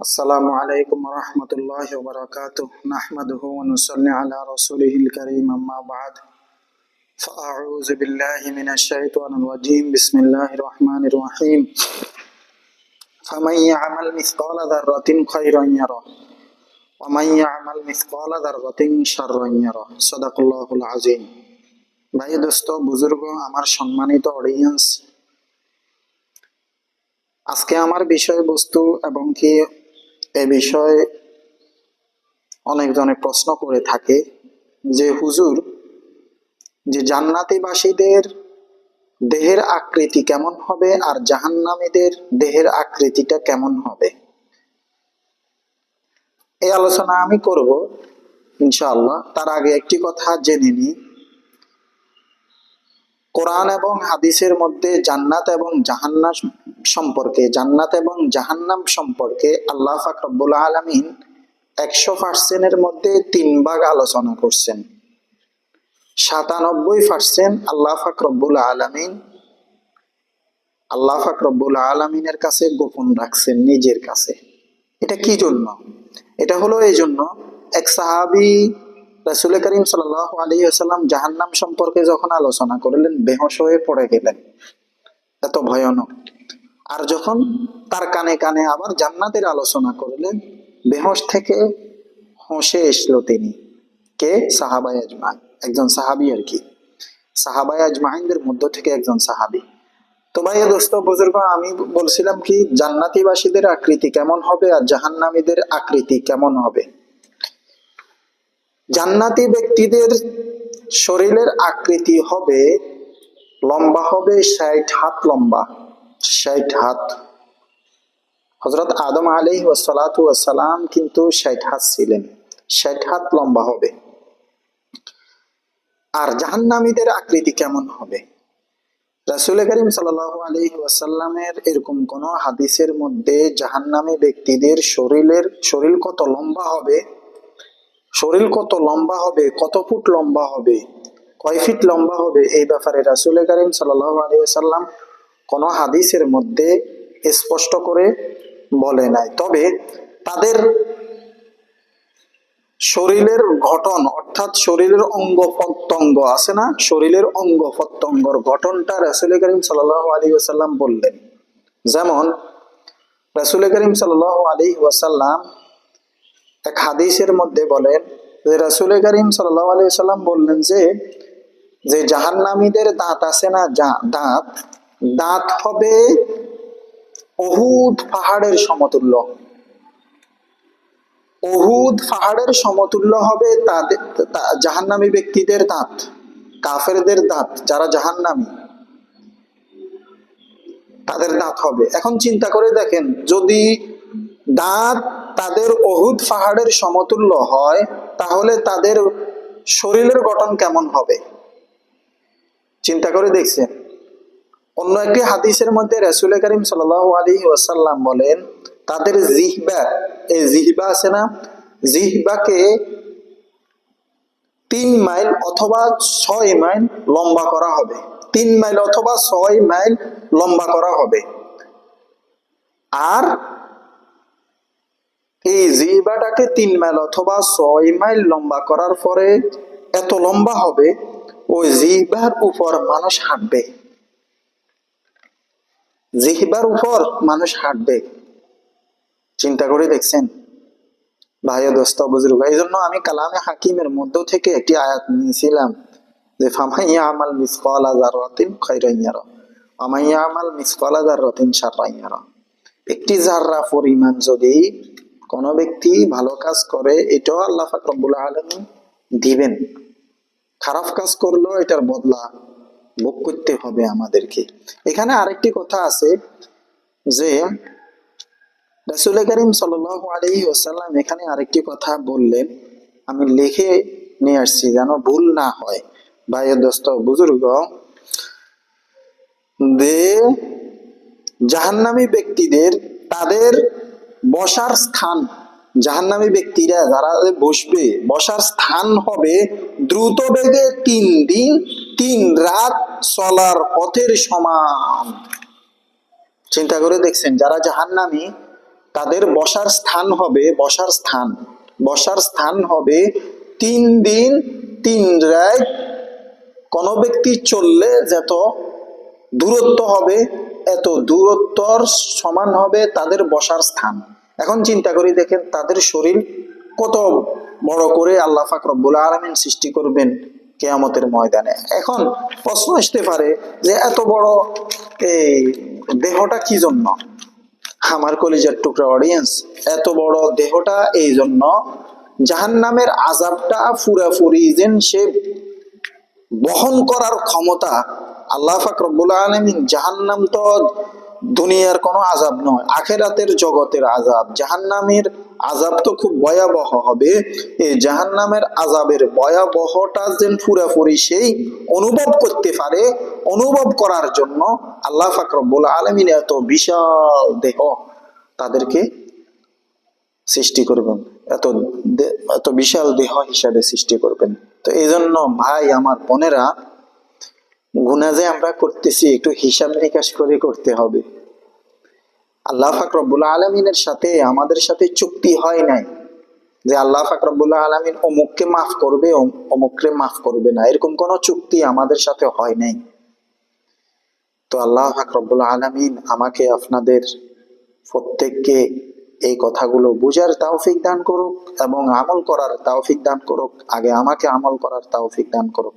السلام عليكم ورحمة الله وبركاته نحمده ونصلي على رسوله الكريم أما بعد فأعوذ بالله من الشيطان الرجيم بسم الله الرحمن الرحيم فمن يعمل مثقال ذرة خيرا يره ومن يعمل مثقال ذرة شرا يره صدق الله العظيم ভাই দোস্ত বুজুর্গ আমার সম্মানিত অডিয়েন্স আজকে আমার বিষয়বস্তু এবং কি এ বিষয়ে অনেকজনে প্রশ্ন করে থাকে যে, হুজুর, যে জান্নাতিবাসীদের দেহের আকৃতি কেমন হবে আর জাহান্নামীদের দেহের আকৃতিটা কেমন হবে? এই আলোচনা আমি করব, ইনশাআল্লাহ। তার আগে একটি কথা জেনে নিই। কোরআন এবং হাদিসের মধ্যে জান্নাত এবং জাহান্নাম সম্পর্কে, জান্নাত এবং জাহান্নাম সম্পর্কে আল্লাহ পাক রব্বুল আলমিন একশো পার্সেন্টের মধ্যে তিন ভাগ আলোচনা করছেন। সাতানব্বই পার্সেন্ট আল্লাহ পাক রব্বুল আলমিন, আল্লাহ পাক রব্বুল আলমিনের কাছে গোপন রাখছেন নিজের কাছে। এটা কি জন্য? এটা হলো এই জন্য এক সাহাবি রাসুল করিম সাল আলী আসাল্লাম জাহান্নাম সম্পর্কে যখন আলোচনা করলেন, বেহস হয়ে পড়ে গেলেন। এত ভয়ানক। আর যখন তার কানে কানে আবার জান্নাতের আলোচনা করলেন, বেহস থেকে হোসে এসলো তিনি। কে? সাহাবাই আজমা একজন সাহাবি আর কি। সাহাবাই আজমাহিনদের মধ্য থেকে একজন সাহাবি। তো ভাই দোস্ত, বুজুর্গ, আমি বলছিলাম কি, জান্নাতিবাসীদের আকৃতি কেমন হবে আর জাহান্নামীদের আকৃতি কেমন হবে? জান্নাতি ব্যক্তিদের শরীরের আকৃতি হবে লম্বা হবে ষাট হাত লম্বা, ষাট হাত। হজরত আদম আলী ওসালাম কিন্তু ষাট হাত ছিলেন, ষাট হাত লম্বা হবে। আর জাহান্নামীদের আকৃতি কেমন হবে? রাসুল করিম সাল আলী ওয়াসাল্লামের এরকম কোন হাদিসের মধ্যে জাহান্নামী ব্যক্তিদের শরীরের, শরীর কত লম্বা হবে? শরীর কত লম্বা হবে, কত ফুট লম্বা হবে, কয় ফিট লম্বা হবে, এই ব্যাপারে রাসুল করিম সাল্লাম কোন হাদিসের মধ্যে স্পষ্ট করে বলে নাই। তবে তাদের শরীরের গঠন, অর্থাৎ শরীরের অঙ্গ প্রত্যঙ্গ আছে না? শরীরের অঙ্গ প্রত্যঙ্গর গঠনটা রাসুল করিম সাল আলী ওসাল্লাম বললেন। যেমন রাসুল করিম সাল আলী ওয়াসাল্লাম এক হাদিসের মধ্যে বলেন, যে রাসুল করিম সাল্লাম বললেন যে যে জাহান্নামীদের দাঁত আছে না দাঁত দাঁত হবে অহুদ পাহাড়ের সমতুল্য। অহুদ পাহাড়ের সমতুল্য হবে তাদের জাহান্নামী ব্যক্তিদের দাঁত, কাফেরদের দাঁত, যারা জাহান্নামী। তাদের দাঁত হবে। এখন চিন্তা করে দেখেন, যদি দাঁত তাদের অহুদ পাহাড়ের সমতুল্য হয়, তাহলে তাদের শরীরের গঠন কেমন হবে? চিন্তা করে দেখছেন। অন্য একটি হাদিসের মধ্যে রসুল করিম সাল আলী ওয়াসাল্লাম বলেন, তাদের জিহবা, এই জিহবা আছে না? জিহবাকে তিন মাইল অথবা ছয় মাইল লম্বা করা হবে। তিন মাইল অথবা ছয় মাইল লম্বা করা হবে। আর এই জিবাটাকে তিন মাইল অথবা ছয় মাইল লম্বা করার পরে এত লম্বা হবে, ওই জিহ্বার উপর মানুষ হাঁটবে। জিহ্বার উপর মানুষ হাঁটবে। চিন্তা করে দেখছেন? ভাই দোস্ত, বুজুর্গ এই জন্য আমি কালামে হাকিমের মধ্য থেকে একটি আয়াত নিয়েছিলাম যে, ফামাইয়া আমাল মিসকল আজার রতিন খৈরাইয়ার আমাইয়া আমাল মিসকল আজার রতিন সারাইয়ার একটি জাররা পরিমাণ যদি কোন ব্যক্তি ভালো কাজ করে, এটাও আল্লাহ ফাকরবুল আলমী দিবেন। খারাপ কাজ করলেও এটার বদলা ভোগ করতে হবে আমাদেরকে। এখানে আরেকটি কথা আছে যে, রাসুল করিম সাল আলী ওসাল্লাম এখানে আরেকটি কথা বললেন। আমি লিখে নিয়ে আসছি যেন ভুল না হয়। ভাইয়ের দোস্ত, বুজুর্গ দে জাহান্নামী ব্যক্তিদের, তাদের বসার স্থান। জাহান্নামী ব্যক্তিরা যারা বসবে, বসার স্থান হবে দ্রুত বেগে তিন দিন, তিন রাত চলার পথের সমান। চিন্তা করে দেখছেন, যারা জাহান্নামী, তাদের বসার স্থান হবে বসার স্থান। বসার স্থান হবে তিন দিন, তিন রাত। কোন ব্যক্তি চললে যত দূরত্ব হবে এত দূরত্বর সমান হবে তাদের বসার স্থান। এখন চিন্তা করি দেখেন, তাদের শরীর কত বড় করে আল্লাহ ফাক রব্বুল আলমিন সৃষ্টি করবেন কেয়ামতের ময়দানে। এখন প্রশ্ন আসতে পারে যে এত বড় এই দেহটা কি জন্য? আমার কলিজার টুকরা অডিয়েন্স এত বড় দেহটা এই জন্য জাহান নামের আজাবটা ফুরাফুরি যেন সে বহন করার ক্ষমতা আল্লাহ ফাকরবুল আলমিন জাহান্নাম তো দুনিয়ার কোনো আজাব নয়, আখেরাতের জগতের আজাব জাহান্নামের আজাব তো খুব ভয়াবহ হবে। এই জাহান্নামের আজাবের ভয়াবহটা যেন পুরাপুরি সেই অনুভব করতে পারে, অনুভব করার জন্য আল্লাহ ফাকরবুল আলমিন এত বিশাল দেহ তাদেরকে সৃষ্টি করবেন, এত এত বিশাল দেহ হিসাবে সৃষ্টি করবেন। তো এই জন্য ভাই, আমার বোনেরা গুণা যে আমরা করতেছি, একটু হিসাব নিকাশ করে করতে হবে। আল্লাহ ফাকরবুল্লা আলমিনের সাথে, আমাদের সাথে চুক্তি হয় নাই যে আল্লাহ ফাকরবুল্লাহ আলমিন অমুককে মাফ করবে, অমুককে মাফ করবে না। এরকম কোনো চুক্তি আমাদের সাথে হয় নাই। তো আল্লাহ ফাকরবুল্লাহ আলমিন আমাকে আপনাদের প্রত্যেককে এই কথাগুলো বুঝার তাওফিক দান করুক এবং আমল করার তাওফিক দান করুক। আগে আমাকে আমল করার তাওফিক দান করুক।